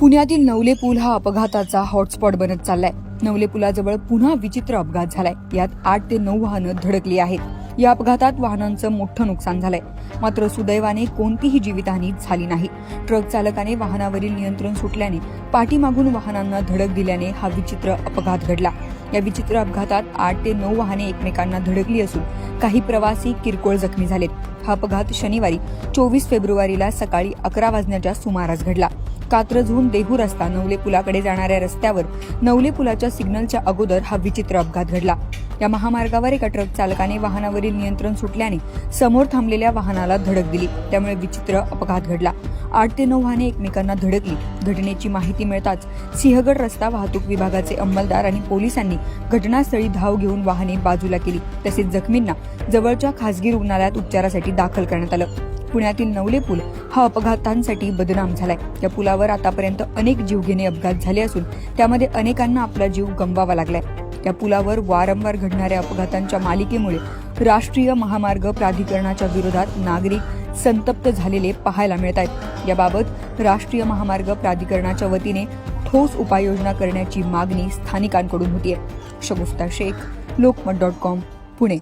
पुण्यातील नवले पूल हा अपघाताचा हॉटस्पॉट बनत चाललाय. नवले पुलाजवळ पुन्हा विचित्र अपघात झालाय. यात आठ ते नऊ वाहनं धडकली आहेत. या अपघातात वाहनांचं मोठं नुकसान झालंय. मात्र सुदैवाने कोणतीही जीवितहानी झाली नाही. ट्रक चालकाने वाहनावरील नियंत्रण सुटल्याने पाठीमागून वाहनांना धडक दिल्याने हा विचित्र अपघात घडला. या विचित्र अपघातात आठ ते नऊ वाहने एकमेकांना धडकली असून काही प्रवासी किरकोळ जखमी झालेत. हा अपघात शनिवारी चोवीस फेब्रुवारीला सकाळी अकरा वाजण्याच्या सुमारास घडला. कात्रजहून देहू रस्ता नवले पुलाकडे जाणाऱ्या रस्त्यावर नवले पुलाच्या सिग्नलच्या अगोदर हा विचित्र अपघात घडला. या महामार्गावर एका ट्रक चालकाने वाहनावरील नियंत्रण सुटल्याने समोर थांबलेल्या वाहनाला धडक दिली. त्यामुळे विचित्र अपघात घडला. आठ ते नऊ वाहने एकमेकांना धडकली. घटनेची माहिती मिळताच सिंहगड रस्ता वाहतूक विभागाचे अंमलदार आणि पोलिसांनी घटनास्थळी धाव घेऊन वाहने बाजूला केली. तसेच जखमींना जवळच्या खासगी रुग्णालयात उपचारासाठी दाखल करण्यात आलं. पुण्यातील नवले पूल हा अपघातांसाठी बदनाम झालाय. या पुलावर आतापर्यंत अनेक जीवघेणे अपघात झाले असून त्यामध्ये अनेकांना आपला जीव गमवावा लागलाय. या पुलावर वारंवार घडणाऱ्या अपघातांच्या मालिकेमुळे राष्ट्रीय महामार्ग प्राधिकरणाच्या विरोधात नागरिक संतप्त झालेले पाहायला मिळत आहेत याबाबत राष्ट्रीय महामार्ग प्राधिकरणाच्या वतीने ठोस उपाययोजना करण्याची मागणी स्थानिकांकडून होतीये. Shagufta Shaikh Lokmat dot com Pune.